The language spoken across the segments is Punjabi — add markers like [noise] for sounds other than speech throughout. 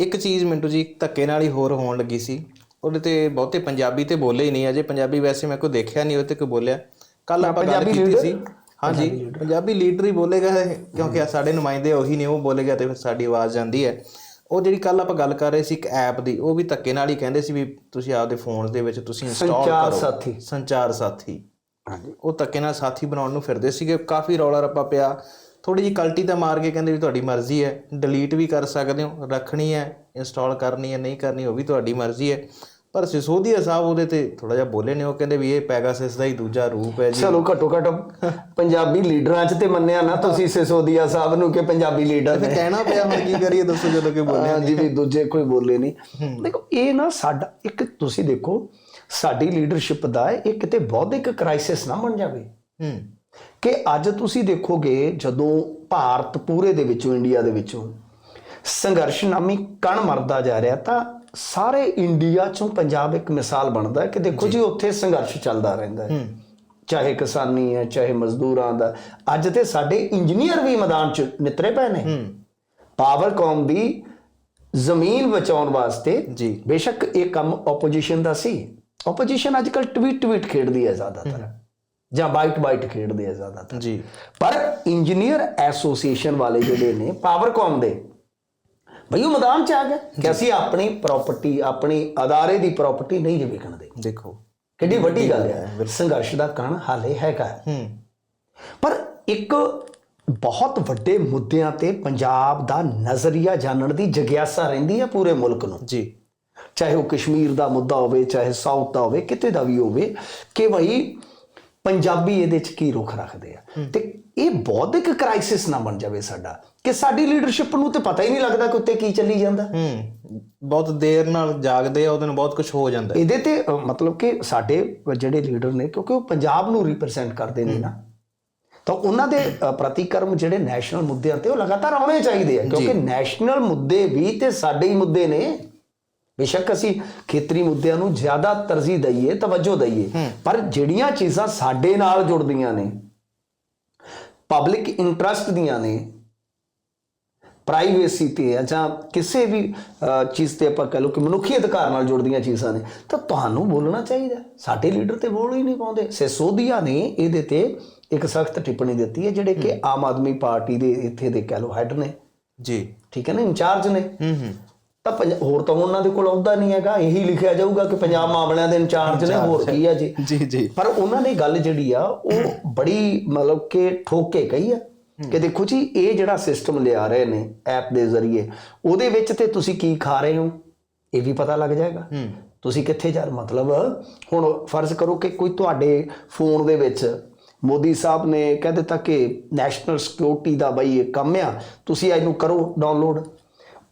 ਇੱਕ ਚੀਜ਼ ਮਿੰਟੂ ਜੀ ਧੱਕੇ ਨਾਲ ਹੀ ਹੋਰ ਹੋਣ ਲੱਗੀ ਸੀ। ਉਹਦੇ ਤੇ ਬਹੁਤੇ ਪੰਜਾਬੀ ਤੇ ਬੋਲੇ ਹੀ ਨਹੀਂ ਅਜੇ ਪੰਜਾਬੀ ਵੈਸੇ ਮੈਂ ਕੋਈ ਦੇਖਿਆ ਨਹੀਂ ਉਹਦੇ ਤੇ ਕੋਈ ਬੋਲਿਆ। ਕੱਲ ਆਪਾਂ ਗੱਲ ਕੀਤੀ? ਸੀ। ਹਾਂਜੀ ਪੰਜਾਬੀ ਲੀਡਰ ਹੀ ਬੋਲੇਗਾ ਕਿਉਂਕਿ ਸਾਡੇ ਨੁਮਾਇੰਦੇ ਉਹੀ ਨੇ ਉਹ ਬੋਲੇਗਾ ਤੇ ਫਿਰ ਸਾਡੀ ਆਵਾਜ਼ ਜਾਂਦੀ ਹੈ। ਉਹ ਜਿਹੜੀ ਕੱਲ ਆਪਾਂ ਗੱਲ ਕਰ ਰਹੇ ਸੀ ਇੱਕ ਐਪ ਦੀ ਉਹ ਵੀ ਧੱਕੇ ਨਾਲ ਹੀ ਕਹਿੰਦੇ ਸੀ ਵੀ ਤੁਸੀਂ ਆਪਦੇ ਫੋਨ ਦੇ ਵਿੱਚ ਤੁਸੀਂ ਇੰਸਟਾਲ ਸੰਚਾਰ ਕਰੋ। ਸਾਥੀ। ਸੰਚਾਰ ਸਾਥੀ। ਹਾਂਜੀ। ਉਹ ਧੱਕੇ ਨਾਲ ਸਾਥੀ ਬਣਾਉਣ ਨੂੰ ਫਿਰਦੇ ਸੀਗੇ। ਕਾਫੀ ਰੌਲਾ ਰੱਪਾ ਪਿਆ। ਥੋੜੀ ਜੀ ਕਲਟੀ ਤਾਂ ਮਾਰ ਕੇ ਕਹਿੰਦੇ ਵੀ ਤੁਹਾਡੀ ਮਰਜ਼ੀ ਹੈ ਡਿਲੀਟ ਵੀ ਕਰ ਸਕਦੇ ਹੋ ਰੱਖਣੀ ਹੈ ਇੰਸਟਾਲ ਕਰਨੀ ਹੈ ਨਹੀਂ ਕਰਨੀ ਉਹ ਵੀ ਤੁਹਾਡੀ ਮਰਜ਼ੀ ਹੈ। ਪਰ ਸਿਸੋਦੀਆ ਸਾਹਿਬ ਉਹਦੇ ਤੇ ਥੋੜਾ ਜਿਹਾ ਬੋਲੇ ਨੇ ਉਹ ਕਹਿੰਦੇ ਵੀ ਇਹ ਪੈਗਾਸਸ ਦਾ ਹੀ ਦੂਜਾ ਰੂਪ ਹੈ ਜੀ। ਚਲੋ ਘੱਟੋ ਘੱਟ ਪੰਜਾਬੀ ਲੀਡਰਾਂ 'ਚ ਤੇ ਮੰਨਿਆ ਨਾ ਤੁਸੀਂ ਸਿਸੋਦੀਆ ਸਾਹਿਬ ਨੂੰ ਕਿ ਪੰਜਾਬੀ ਲੀਡਰ ਨੇ। ਕਹਿਣਾ ਪਿਆ ਹੁਣ ਕੀ ਕਰੀਏ ਦੱਸੋ ਜਦੋਂ ਕਿ ਬੋਲੇ ਹਾਂ ਜੀ ਵੀ ਦੂਜੇ ਕੋਈ ਬੋਲੇ ਨਹੀਂ। ਦੇਖੋ ਇਹ ਨਾ ਸਾਡਾ ਇੱਕ ਤੁਸੀਂ ਦੇਖੋ ਸਾਡੀ ਲੀਡਰਸ਼ਿਪ ਦਾ ਇਹ ਕਿਤੇ ਬੌਧਿਕ ਕ੍ਰਾਈਸਿਸ ਨਾ ਬਣ ਜਾਵੇ। ਹੂੰ। ਕਿ ਅੱਜ ਤੁਸੀਂ ਦੇਖੋਗੇ ਜਦੋਂ ਭਾਰਤ ਪੂਰੇ ਦੇ ਵਿੱਚੋਂ ਇੰਡੀਆ ਦੇ ਵਿੱਚੋਂ ਸੰਘਰਸ਼ ਨਾਮੀ ਕਣ ਮਰਦਾ ਜਾ ਰਿਹਾ ਤਾਂ ਸਾਰੇ ਇੰਡੀਆ ਚੋਂ ਪੰਜਾਬ ਇੱਕ ਮਿਸਾਲ ਬਣਦਾ ਹੈ ਕਿ ਦੇਖੋ ਜੀ। ਉੱਥੇ ਸੰਘਰਸ਼ ਚੱਲਦਾ ਰਹਿੰਦਾ ਹੈ। ਚਾਹੇ ਕਿਸਾਨੀ ਹੈ ਚਾਹੇ ਮਜ਼ਦੂਰਾਂ ਦਾ। ਅੱਜ ਤੇ ਸਾਡੇ ਇੰਜੀਨੀਅਰ ਵੀ ਮੈਦਾਨ 'ਚ ਨਿਤਰੇ ਪਏ ਨੇ। ਪਾਵਰਕੌਮ ਦੀ ਜ਼ਮੀਨ ਬਚਾਉਣ ਵਾਸਤੇ ਜੀ। ਬੇਸ਼ੱਕ ਇਹ ਕੰਮ ਆਪੋਜੀਸ਼ਨ ਦਾ ਸੀ। ਆਪੋਜੀਸ਼ਨ ਅੱਜਕੱਲ ਟਵੀਟ ਟਵੀਟ ਖੇਡਦੀ ਹੈ ਜ਼ਿਆਦਾਤਰ। ਜਾਂ ਬਾਈਟ ਬਾਈਟ ਖੇਡਦੀ ਹੈ ਜ਼ਿਆਦਾਤਰ। ਜੀ। ਪਰ ਇੰਜੀਨੀਅਰ ਐਸੋਸੀਏਸ਼ਨ ਵਾਲੇ ਜਿਹੜੇ ਨੇ ਪਾਵਰਕੌਮ ਦੇ ਭਈ ਉਹ ਮੈਦਾਨ ਚ ਆ ਗਏ ਕਿ ਅਸੀਂ ਆਪਣੀ ਪ੍ਰਾਪਰਟੀ ਆਪਣੀ ਅਦਾਰੇ ਦੀ ਪ੍ਰਾਪਰਟੀ ਨਹੀਂ ਵਿਕਣ ਦੇ। ਦੇਖੋ। ਕਿੰਨੀ ਵੱਡੀ ਗੱਲ ਹੈ ਸੰਘਰਸ਼ ਦਾ ਕਣ ਹਾਲੇ ਹੈਗਾ। ਹੂੰ। ਪਰ ਇੱਕ ਬਹੁਤ ਵੱਡੇ ਮੁੱਦਿਆਂ ਤੇ ਪੰਜਾਬ ਦਾ ਨਜ਼ਰੀਆ ਜਾਣਨ ਦੀ ਜਗਿਆਸਾ ਰਹਿੰਦੀ ਹੈ ਪੂਰੇ ਮੁਲਕ ਨੂੰ। ਜੀ। ਚਾਹੇ ਉਹ ਕਸ਼ਮੀਰ ਦਾ ਮੁੱਦਾ ਹੋਵੇ ਚਾਹੇ ਸਾਊਥ ਦਾ ਹੋਵੇ ਕਿਤੇ ਦਾ ਵੀ ਹੋਵੇ ਕਿ ਭਈ ਪੰਜਾਬੀ ਇਹਦੇ ਚ ਕੀ ਰੁਖ ਰੱਖਦੇ ਆ? ਤੇ ਇਹ ਬੌਧਿਕ ਕ੍ਰਾਈਸਿਸ ਨਾ ਬਣ ਜਾਵੇ ਸਾਡਾ। ਕਿ ਸਾਡੀ ਲੀਡਰਸ਼ਿਪ ਨੂੰ ਤੇ ਪਤਾ ਹੀ ਨਹੀਂ ਲੱਗਦਾ ਕਿ ਉੱਤੇ ਕੀ ਚੱਲੀ ਜਾਂਦਾ। ਹੂੰ। ਬਹੁਤ ਦੇਰ ਨਾਲ ਜਾਗਦੇ ਆ ਉਹਦੇ ਨੂੰ ਬਹੁਤ ਕੁਝ ਹੋ ਜਾਂਦਾ। ਇਹਦੇ ਤੇ ਮਤਲਬ ਕਿ ਸਾਡੇ ਜਿਹੜੇ ਲੀਡਰ ਨੇ ਕਿਉਂਕਿ ਉਹ ਪੰਜਾਬ ਨੂੰ ਰਿਪਰੈਜ਼ੈਂਟ ਕਰਦੇ ਨੇ ਨਾ। ਤਾਂ ਉਹਨਾਂ ਦੇ ਪ੍ਰਤੀਕਰਮ ਜਿਹੜੇ ਨੈਸ਼ਨਲ ਮੁੱਦਿਆਂ ਤੇ ਉਹ ਲਗਾਤਾਰ ਆਉਣੇ ਚਾਹੀਦੇ ਆ। ਕਿਉਂਕਿ ਨੈਸ਼ਨਲ ਮੁੱਦੇ ਵੀ ਤੇ ਸਾਡੇ ਹੀ ਮੁੱਦੇ ਨੇ। ਬੇਸ਼ੱਕ ਅਸੀਂ ਖੇਤਰੀ ਮੁੱਦਿਆਂ ਨੂੰ ਜ਼ਿਆਦਾ ਤਰਜੀਹ ਦਈਏ ਤਵੱਜੋ ਦਈਏ ਪਰ ਜਿਹੜੀਆਂ ਚੀਜ਼ਾਂ ਸਾਡੇ ਨਾਲ ਜੁੜਦੀਆਂ ਨੇ ਪਬਲਿਕ ਇੰਟਰਸਟ ਦੀਆਂ ਨੇ ਪ੍ਰਾਈਵੇਸੀ ਤੇ ਆ ਜਾਂ ਕਿਸੇ ਵੀ ਚੀਜ਼ ਤੇ ਆਪਾਂ ਕਹ ਲਓ ਕਿ ਮਨੁੱਖੀ ਅਧਿਕਾਰ ਨਾਲ ਜੁੜਦੀਆਂ ਚੀਜ਼ਾਂ ਨੇ ਤਾਂ ਤੁਹਾਨੂੰ ਬੋਲਣਾ ਚਾਹੀਦਾ ਸਾਡੇ ਲੀਡਰ ਤੇ ਬੋਲ ਹੀ ਨਹੀਂ ਪਾਉਂਦੇ। ਸਿਸੋਦੀਆ ਨੇ ਇਹਦੇ ਤੇ ਇੱਕ ਸਖਤ ਟਿੱਪਣੀ ਦਿੱਤੀ ਹੈ ਜਿਹੜੇ ਕਿ ਆਮ ਆਦਮੀ ਪਾਰਟੀ ਦੇ ਇੱਥੇ ਦੇ ਕਹ ਲਓ ਹੈੱਡ ਨੇ। ਜੀ। ਠੀਕ ਹੈ ਨਾ ਇੰਚਾਰਜ ਨੇ। ਹੂੰ ਹੂੰ। ਤਾਂ ਹੋਰ ਤਾਂ ਉਹਨਾਂ ਦੇ ਕੋਲ ਆਉਂਦਾ ਨਹੀਂ ਹੈਗਾ ਇਹੀ ਲਿਖਿਆ ਜਾਊਗਾ ਕਿ ਪੰਜਾਬ ਮਾਮਲਿਆਂ ਦੇ ਇੰਚਾਰਜ ਨੇ ਹੋਰ ਕੀ ਆ ਜੀ? ਜੀ ਜੀ। ਪਰ ਉਹਨਾਂ ਨੇ ਗੱਲ ਜਿਹੜੀ ਆ ਉਹ ਬੜੀ ਮਤਲਬ ਕਿ ਠੋਕ ਕੇ ਕਹੀ ਆ ਕਿ ਦੇਖੋ ਜੀ ਇਹ ਜਿਹੜਾ ਸਿਸਟਮ ਲਿਆ ਰਹੇ ਨੇ ਐਪ ਦੇ ਜ਼ਰੀਏ ਉਹਦੇ ਵਿੱਚ ਤੇ ਤੁਸੀਂ ਕੀ ਖਾ ਰਹੇ ਹੋ? ਇਹ ਵੀ ਪਤਾ ਲੱਗ ਜਾਏਗਾ। ਤੁਸੀਂ ਕਿੱਥੇ ਜਾ ਮਤਲਬ ਹੁਣ ਫਰਜ਼ ਕਰੋ ਕਿ ਕੋਈ ਤੁਹਾਡੇ ਫੋਨ ਦੇ ਵਿੱਚ ਮੋਦੀ ਸਾਹਿਬ ਨੇ ਕਹਿ ਦਿੱਤਾ ਕਿ ਨੈਸ਼ਨਲ ਸਿਕਿਉਰਿਟੀ ਦਾ ਬਈ ਇਹ ਕੰਮ ਆ ਤੁਸੀਂ ਇਹਨੂੰ ਕਰੋ ਡਾਊਨਲੋਡ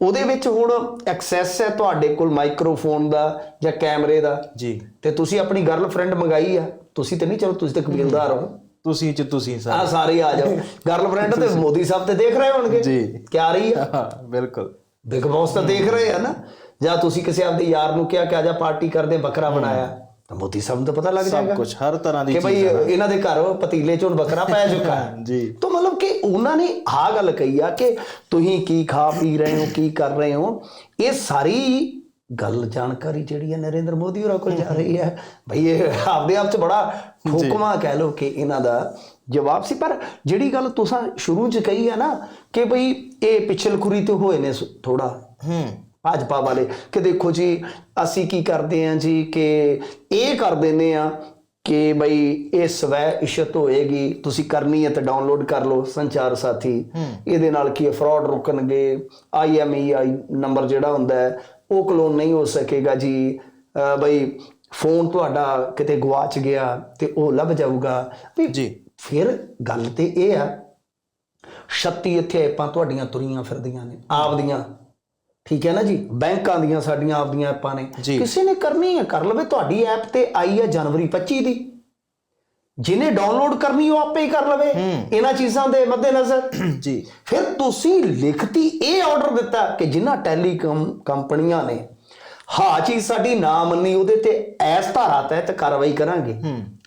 ਉਹਦੇ ਵਿੱਚ ਹੁਣ ਐਕਸੈਸ ਹੈ ਤੁਹਾਡੇ ਕੋਲ ਮਾਈਕ੍ਰੋਫੋਨ ਦਾ ਜਾਂ ਕੈਮਰੇ ਦਾ? ਜੀ। ਤੇ ਤੁਸੀਂ ਆਪਣੀ ਗਰਲਫ੍ਰੈਂਡ ਮੰਗਾਈ ਆ? ਤੁਸੀਂ ਤੇ ਨਹੀਂ ਚਲੋ ਤੁਸੀਂ ਤਾਂ ਕਬੀਲਦਾਰ ਹੋ। ਤੁਸੀਂ ਚ ਤੁਸੀਂ ਸਰ। ਆ ਸਾਰੇ ਆ ਜਾਓ। ਗਰਲਫ੍ਰੈਂਡ ਤੇ ਮੋਦੀ ਸਾਹਿਬ ਤੇ ਦੇਖ ਰਹੇ ਹੋਣਗੇ। ਜੀ। ਕੀ ਆ ਰਹੀ ਆ? ਬਿਲਕੁਲ। ਬਿਗ ਬੌਸ ਤਾਂ ਦੇਖ ਰਹੇ ਆ ਨਾ। ਜਾਂ ਤੁਸੀਂ ਕਿਸੇ ਆਪਦੇ ਯਾਰ ਨੂੰ ਕਿਹਾ ਕਿ ਆਜਾ ਪਾਰਟੀ ਕਰਦੇ ਬੱਕਰਾ ਬਣਾਇਆ। ਤਾਂ ਮੋਦੀ ਸਾਹਿਬ ਨੂੰ ਤਾਂ ਪਤਾ ਲੱਗ ਸਭ ਜਾਏਗਾ ਕੁਝ ਹਰ ਤਰ੍ਹਾਂ ਦੀ ਕਿ ਭਈ ਇਹਨਾਂ ਦੇ ਘਰ ਪਤੀਲੇ ਚੋਂ ਬੱਕਰਾ ਪੈ [laughs] ਚੁੱਕਾ ਹੈ। ਜੀ। ਤਾਂ ਮਤਲਬ ਕਿ ਉਹਨਾਂ ਨੇ ਆਹ ਗੱਲ ਕਹੀ ਆ ਕਿ ਤੁਸੀਂ ਕੀ ਖਾ ਪੀ ਰਹੇ ਹੋ ਕੀ ਕਰ ਰਹੇ ਹੋ ਇਹ ਸਾਰੀ ਗੱਲ ਜਾਣਕਾਰੀ ਜਿਹੜੀ ਹੈ ਨਰਿੰਦਰ ਮੋਦੀ ਹੋਰਾਂ ਕੋਲ ਜਾ ਰਹੀ ਹੈ। ਭਈ ਇਹ ਆਪਦੇ ਆਪ ਚ ਬੜਾ ਠੋਕਵਾ ਕਹਿ ਲੋ ਕਿ ਇਹਨਾਂ ਦਾ ਜਵਾਬ ਸੀ। ਪਰ ਜਿਹੜੀ ਗੱਲ ਤੁਸੀਂ ਸ਼ੁਰੂ ਚ ਕਹੀ ਹੈ ਨਾ ਕਿ ਭਈ ਇਹ ਪਿਛਲਖੁਰੀ ਤੇ ਹੋਏ ਨੇ ਥੋੜਾ ਹੂੰ। ਭਾਜਪਾ ਵਾਲੇ ਕਿ ਦੇਖੋ ਜੀ ਅਸੀਂ ਕੀ ਕਰਦੇ ਆਂ ਜੀ ਕਿ ਇਹ ਕਰ ਦਿੰਨੇ ਆ ਕਿ ਬਈ ਇਹ ਸਵੈ ਇਸ਼ਤ ਹੋਏਗੀ ਤੁਸੀਂ ਕਰਨੀ ਹੈ ਤਾਂ ਡਾਊਨਲੋਡ ਕਰ ਲਓ ਸੰਚਾਰ ਸਾਥੀ। ਇਹਦੇ ਨਾਲ ਕੀ ਫਰਾਡ ਰੁਕਣਗੇ ਆਈਐਮਈਆਈ ਨੰਬਰ ਜਿਹੜਾ ਹੁੰਦਾ ਹੈ ਉਹ ਕਲੋਨ ਨਹੀਂ ਹੋ ਸਕੇਗਾ ਜੀ। ਬਈ ਫੋਨ ਤੁਹਾਡਾ ਕਿਤੇ ਗਵਾਚ ਗਿਆ ਤੇ ਉਹ ਲੱਭ ਜਾਊਗਾ। ਜੀ। ਫਿਰ ਗੱਲ ਤੇ ਇਹ ਆ 36 ਇੱਥੇ ਐਪਾਂ ਤੁਹਾਡੀਆਂ ਤੁਰੀਆਂ ਫਿਰਦੀਆਂ ਨੇ ਆਪਦੀਆਂ। ਠੀਕ ਹੈ ਨਾ ਜੀ? ਬੈਂਕਾਂ ਦੀਆਂ ਸਾਡੀਆਂ ਆਪਦੀਆਂ ਐਪਾਂ ਨੇ। ਕਿਸੇ ਨੇ ਕਰਨੀ ਹੈ ਕਰ ਲਵੇ। ਤੁਹਾਡੀ ਐਪ ਤੇ ਆਈ ਹੈ ਜਨਵਰੀ 25 ਦੀ। ਜਿਹਨੇ ਡਾਊਨਲੋਡ ਕਰਨੀ ਉਹ ਆਪੇ ਹੀ ਕਰ ਲਵੇ। ਇਹਨਾਂ ਚੀਜ਼ਾਂ ਦੇ ਮੱਦੇਨਜ਼ਰ। [clears throat] ਜੀ। ਫਿਰ ਤੁਸੀਂ ਲਿਖਤੀ ਇਹ ਆਰਡਰ ਦਿੱਤਾ ਕਿ ਜਿਨ੍ਹਾਂ ਟੈਲੀਕਾਮ ਕੰਪਨੀਆਂ ਨੇ ਹਾਂ ਚੀਜ਼ ਸਾਡੀ ਨਾ ਮੰਨੀ ਉਹਦੇ ਤੇ ਐਸ ਧਾਰਾ ਤਹਿਤ ਕਾਰਵਾਈ ਕਰਾਂਗੇ।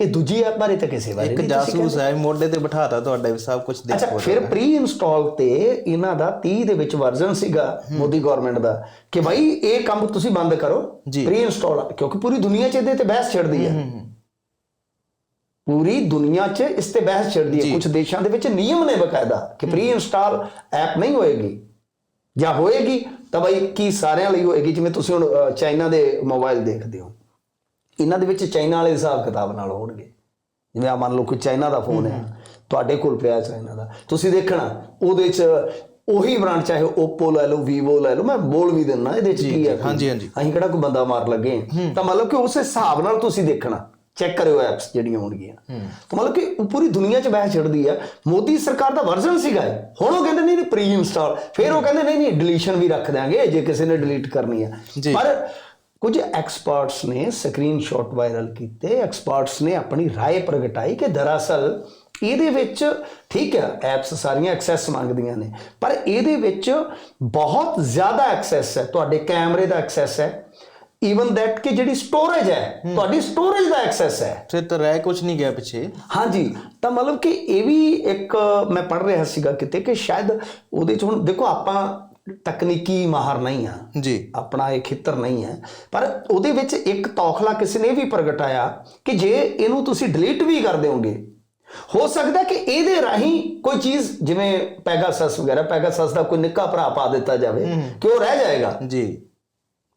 ਇਹ ਦੂਜੀ ਐਪ ਬਾਰੇ ਤਾਂ ਕਿਸੇ ਬਾਰੇ ਇੱਕ ਜਾਸੂਸ ਹੈ ਮੋਢੇ ਤੇ ਬਿਠਾਤਾ ਤੁਹਾਡਾ ਵੀ ਸਭ ਕੁਝ ਅੱਛਾ ਦੇਖੋ ਫਿਰ ਪ੍ਰੀ ਇੰਸਟਾਲ ਤੇ ਇਹਨਾਂ ਦਾ 30 ਦੇ ਵਿੱਚ ਵਰਜ਼ਨ ਸੀਗਾ ਮੋਦੀ ਗਵਰਨਮੈਂਟ ਦਾ ਕਿ ਭਾਈ ਇਹ ਕੰਮ ਤੁਸੀਂ ਬੰਦ ਕਰੋ। ਪ੍ਰੀ ਇੰਸਟਾਲ ਕਿਉਂਕਿ ਪੂਰੀ ਦੁਨੀਆ 'ਚ ਇਹਦੇ ਤੇ ਬਹਿਸ ਛਿੜਦੀ ਹੈ। ਪੂਰੀ ਦੁਨੀਆ 'ਚ ਇਸ ਤੇ ਬਹਿਸ ਛਿੜਦੀ ਹੈ। ਕੁਝ ਦੇਸ਼ਾਂ ਦੇ ਵਿੱਚ ਨਿਯਮ ਨੇ ਬਕਾਇਦਾ ਕਿ ਪ੍ਰੀ ਇੰਸਟਾਲ ਐਪ ਨਹੀਂ ਹੋਏਗੀ ਜਾਂ ਹੋਏਗੀ ਤਾਂ ਭਾਈ ਕੀ ਸਾਰਿਆਂ ਲਈ ਹੋਏਗੀ ਜਿਵੇਂ ਤੁਸੀਂ ਹੁਣ ਚਾਈਨਾ ਦੇ ਮੋਬਾਈਲ ਦੇਖਦੇ ਹੋ। ਇਹਨਾਂ ਦੇ ਵਿੱਚ ਚਾਈਨਾ ਵਾਲੇ ਹਿਸਾਬ ਕਿਤਾਬ ਨਾਲ ਹੋਣਗੇ। ਜਿਵੇਂ ਆ ਮੰਨ ਲਓ ਕੋਈ ਚਾਈਨਾ ਦਾ ਫੋਨ ਹੈ। ਤੁਹਾਡੇ ਕੋਲ ਪਿਆ ਚਾਈਨਾ ਦਾ। ਤੁਸੀਂ ਦੇਖਣਾ ਉਹਦੇ 'ਚ ਉਹੀ ਬ੍ਰਾਂਡ ਚਾਹੇ Oppo ਲੈ ਲਓ Vivo ਲੈ ਲਓ ਮੈਂ ਬੋਲ ਵੀ ਦਿੰਨਾ ਇਹਦੇ 'ਚ ਕੀ ਹੈ? ਹਾਂਜੀ, ਹਾਂਜੀ। ਅਸੀਂ ਕਿਹੜਾ ਕੋਈ ਬੰਦਾ ਮਾਰ ਲੱਗੇ। ਤਾਂ ਮਤਲਬ ਕਿ ਉਸ ਹਿਸਾਬ ਨਾਲ ਤੁਸੀਂ ਦੇਖਣਾ। ਚੈੱਕ ਕਰਿਓ ਐਪਸ ਜਿਹੜੀਆਂ ਹੋਣਗੀਆਂ ਤਾਂ ਮਤਲਬ ਕਿ ਉਹ ਪੂਰੀ ਦੁਨੀਆ 'ਚ ਬਹਿਸ ਛਿੜਦੀ ਆ ਮੋਦੀ ਸਰਕਾਰ ਦਾ ਵਰਜ਼ਨ ਸੀਗਾ ਇਹ। ਹੁਣ ਉਹ ਕਹਿੰਦੇ ਨਹੀਂ ਨਹੀਂ ਪ੍ਰੀ ਇੰਸਟਾਲ ਫਿਰ ਉਹ ਕਹਿੰਦੇ ਨਹੀਂ ਨਹੀਂ ਡਿਲੀਸ਼ਨ ਵੀ ਰੱਖ ਦਿਆਂਗੇ ਜੇ ਕਿਸੇ ਨੇ ਡਿਲੀਟ ਕਰਨੀ ਆ ਜੀ। ਪਰ ਕੁਝ ਐਕਸਪਰਟਸ ਨੇ ਸਕਰੀਨਸ਼ਾਟ ਵਾਇਰਲ ਕੀਤੇ ਐਕਸਪਰਟਸ ਨੇ ਆਪਣੀ رائے ਪ੍ਰਗਟਾਈ ਕਿ ਦਰਅਸਲ ਇਹਦੇ ਵਿੱਚ ਠੀਕ ਹੈ ਐਪਸ ਸਾਰੀਆਂ ਐਕਸੈਸ ਮੰਗਦੀਆਂ ਨੇ ਪਰ ਇਹਦੇ ਵਿੱਚ ਬਹੁਤ ਜ਼ਿਆਦਾ ਐਕਸੈਸ ਹੈ ਤੁਹਾਡੇ ਕੈਮਰੇ ਦਾ ਐਕਸੈਸ ਹੈ ਈਵਨ ਦੈਟ ਕਿ ਜਿਹੜੀ ਸਟੋਰੇਜ ਹੈ ਤੁਹਾਡੀ ਸਟੋਰੇਜ ਦਾ ਐਕਸੈਸ ਹੈ। ਫਿਰ ਤਾਂ ਰਹਿ ਕੁਝ ਨਹੀਂ ਗਿਆ ਪਿੱਛੇ। ਹਾਂਜੀ ਤਾਂ ਮਤਲਬ ਕਿ ਇਹ ਵੀ ਇੱਕ ਮੈਂ ਪੜ੍ਹ ਰਿਹਾ ਸੀਗਾ ਕਿਤੇ ਕਿ ਸ਼ਾਇਦ ਉਹਦੇ ਚ ਹੁਣ ਦੇਖੋ ਆਪਾਂ ਤਕਨੀਕੀ ਮਾਹਰ ਨਹੀਂ ਆ। ਜੀ। ਆਪਣਾ ਇਹ ਖੇਤਰ ਨਹੀਂ ਹੈ। ਪਰ ਉਹਦੇ ਵਿੱਚ ਇੱਕ ਤੌਖਲਾ ਕਿਸੇ ਨੇ ਵੀ ਪ੍ਰਗਟਾਇਆ ਕਿ ਜੇ ਇਹਨੂੰ ਤੁਸੀਂ ਡਿਲੀਟ ਵੀ ਕਰ ਦਿਓਗੇ ਹੋ ਸਕਦਾ ਕਿ ਇਹਦੇ ਰਾਹੀਂ ਕੋਈ ਚੀਜ਼ ਜਿਵੇਂ ਪੈਗਾਸਸ ਵਗੈਰਾ ਪੈਗਾਸਸ ਦਾ ਕੋਈ ਨਿੱਕਾ ਭਰਾ ਪਾ ਦਿੱਤਾ ਜਾਵੇ ਕਿ ਉਹ ਰਹਿ ਜਾਏਗਾ। ਜੀ।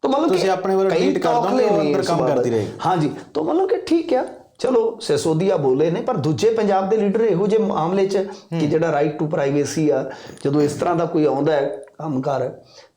तो मतलब ਤੁਸੀਂ कि ਆਪਣੇ ਵੱਲੋਂ कई delete ਕਰ ਦੋਗੇ, तौखले ਉਹ ने ਅੰਦਰ इस ਕੰਮ बाबत। ਕਰਦੀ ਰਹੇਗੀ। हाँ जी तो मतलब कि ਠੀਕ ਹੈ ਚਲੋ ਸਿਸੋਦੀਆ ਬੋਲੇ ਨੇ ਪਰ ਦੂਜੇ ਪੰਜਾਬ ਦੇ ਲੀਡਰ ਇਹੋ ਜਿਹੇ ਮਾਮਲੇ 'ਚ ਕਿ ਜਿਹੜਾ ਰਾਈਟ ਟੂ ਪ੍ਰਾਈਵੇਸੀ ਆ ਜਦੋਂ ਇਸ ਤਰ੍ਹਾਂ ਦਾ ਕੋਈ ਆਉਂਦਾ ਹੈ ਕੰਮਕਾਰ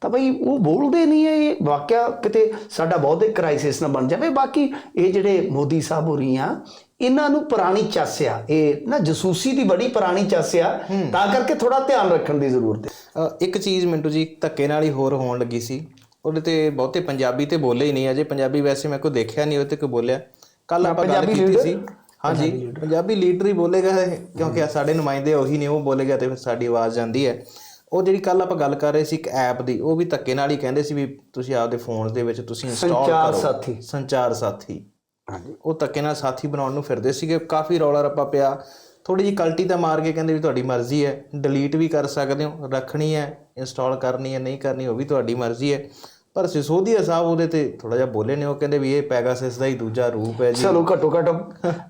ਤਾਂ ਭਈ ਉਹ ਬੋਲਦੇ ਨਹੀਂ ਹੈ ਇਹ ਵਾਕਿਆ ਕਿਤੇ ਸਾਡਾ ਬਹੁਤ ਇੱਕ ਕ੍ਰਾਈਸਿਸ ਨਾ ਬਣ ਜਾਵੇ ਬਾਕੀ ਇਹ ਜਿਹੜੇ ਮੋਦੀ ਸਾਹਿਬ ਹੋ ਰਹੀਆਂ ਇਹਨਾਂ ਨੂੰ ਪੁਰਾਣੀ ਚਾਸਿਆ ਇਹ ਨਾ ਜਸੂਸੀ ਦੀ ਬੜੀ ਪੁਰਾਣੀ ਚਾਸਿਆ ਤਾਂ ਕਰਕੇ ਥੋੜਾ ਧਿਆਨ ਰੱਖਣ ਦੀ ਜ਼ਰੂਰਤ ਹੈ ਅ, ਇੱਕ ਚੀਜ਼ ਮਿੰਟੂ ਜੀ ਧੱਕੇ ਨਾਲ ਹੀ ਹੋਰ ਹੋਣ ਲੱਗੀ ਸੀ ਉਹਦੇ ਤੇ ਬਹੁਤੇ ਪੰਜਾਬੀ ਤੇ ਬੋਲੇ ਹੀ ਨਹੀਂ ਅਜੇ ਪੰਜਾਬੀ ਵੈਸੇ ਮੈਂ ਕੋਈ ਦੇਖਿਆ ਨਹੀਂ ਉਹਦੇ ਤੇ ਕੋਈ ਬੋਲਿਆ। ਕੱਲ ਆਪਾਂ ਗੱਲ ਕੀਤੀ? ਸੀ। ਹਾਂਜੀ ਪੰਜਾਬੀ ਲੀਡਰ ਹੀ ਬੋਲੇਗਾ ਇਹ, ਕਿਉਂਕਿ ਸਾਡੇ ਨੁਮਾਇੰਦੇ ਉਹੀ ਨੇ ਉਹ ਬੋਲੇਗਾ ਤੇ ਫਿਰ ਸਾਡੀ ਆਵਾਜ਼ ਜਾਂਦੀ ਹੈ। ਉਹ ਜਿਹੜੀ ਕੱਲ ਆਪਾਂ ਗੱਲ ਕਰ ਰਹੇ ਸੀ ਇੱਕ ਐਪ ਦੀ ਉਹ ਵੀ ਧੱਕੇ ਨਾਲ ਹੀ ਕਹਿੰਦੇ ਸੀ ਵੀ ਤੁਸੀਂ ਆਪਦੇ ਫੋਨਸ ਦੇ ਵਿੱਚ ਤੁਸੀਂ ਇੰਸਟਾਲ ਸੰਚਾਰ ਕਰੋ। ਸਾਥੀ। ਸੰਚਾਰ ਸਾਥੀ। ਹਾਂਜੀ। ਉਹ ਧੱਕੇ ਨਾਲ ਸਾਥੀ ਬਣਾਉਣ ਨੂੰ ਫਿਰਦੇ ਸੀਗੇ ਕਾਫੀ ਰੌਲਾ ਰੱਪਾ ਪਿਆ। ਥੋੜੀ ਜੀ ਕਲਟੀ ਤਾਂ ਮਾਰ ਕੇ ਕਹਿੰਦੇ ਵੀ ਤੁਹਾਡੀ ਮਰਜ਼ੀ ਹੈ ਡਿਲੀਟ ਵੀ ਕਰ ਸਕਦੇ ਹੋ ਰੱਖਣੀ ਹੈ ਇੰਸਟਾਲ ਕਰਨੀ ਹੈ ਨਹੀਂ ਕਰਨੀ ਉਹ ਵੀ ਤੁਹਾਡੀ ਮਰਜ਼ੀ ਹੈ। ਪਰ ਸਿਸੋਦੀਆ ਸਾਹਿਬ ਉਹਦੇ ਤੇ ਥੋੜਾ ਜਿਹਾ ਬੋਲੇ ਨੇ ਉਹ ਕਹਿੰਦੇ ਵੀ ਇਹ ਪੈਗਾਸਸ ਦਾ ਹੀ ਦੂਜਾ ਰੂਪ ਹੈ ਜੀ। ਚਲੋ ਘੱਟੋ ਘੱਟ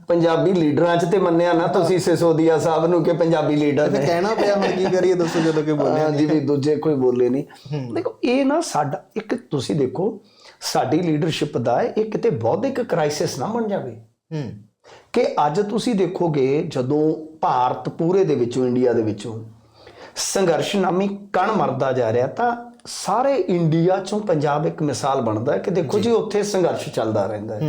ਪੰਜਾਬੀ ਲੀਡਰਾਂ 'ਚ ਤੇ ਮੰਨਿਆ ਨਾ ਤੁਸੀਂ ਸਿਸੋਦੀਆ ਸਾਹਿਬ ਨੂੰ ਕਿ ਪੰਜਾਬੀ ਲੀਡਰ ਤੇ ਨੇ। ਕਹਿਣਾ ਪਿਆ ਹੁਣ ਕੀ ਕਰੀਏ ਦੱਸੋ ਜਦੋਂ ਕਿ ਬੋਲੇ ਹਾਂ ਜੀ ਵੀ ਦੂਜੇ ਕੋਈ ਬੋਲੇ ਨਹੀਂ ਦੇਖੋ ਇਹ ਨਾ ਸਾਡਾ ਇੱਕ ਤੁਸੀਂ ਦੇਖੋ ਸਾਡੀ ਲੀਡਰਸ਼ਿਪ ਦਾ ਇਹ ਕਿਤੇ ਬੌਧਿਕ ਕ੍ਰਾਈਸਿਸ ਨਾ ਬਣ ਜਾਵੇ। ਹੂੰ। ਕਿ ਅੱਜ ਤੁਸੀਂ ਦੇਖੋਗੇ ਜਦੋਂ ਭਾਰਤ ਪੂਰੇ ਦੇ ਵਿੱਚੋਂ ਇੰਡੀਆ ਦੇ ਵਿੱਚੋਂ ਸੰਘਰਸ਼ ਨਾਮੀ ਕਣ ਮਰਦਾ ਜਾ ਰਿਹਾ ਤਾਂ ਸਾਰੇ ਇੰਡੀਆ ਚੋਂ ਪੰਜਾਬ ਇੱਕ ਮਿਸਾਲ ਬਣਦਾ ਹੈ ਕਿ ਦੇਖੋ ਜੀ ਉੱਥੇ ਸੰਘਰਸ਼ ਚੱਲਦਾ ਰਹਿੰਦਾ ਹੈ।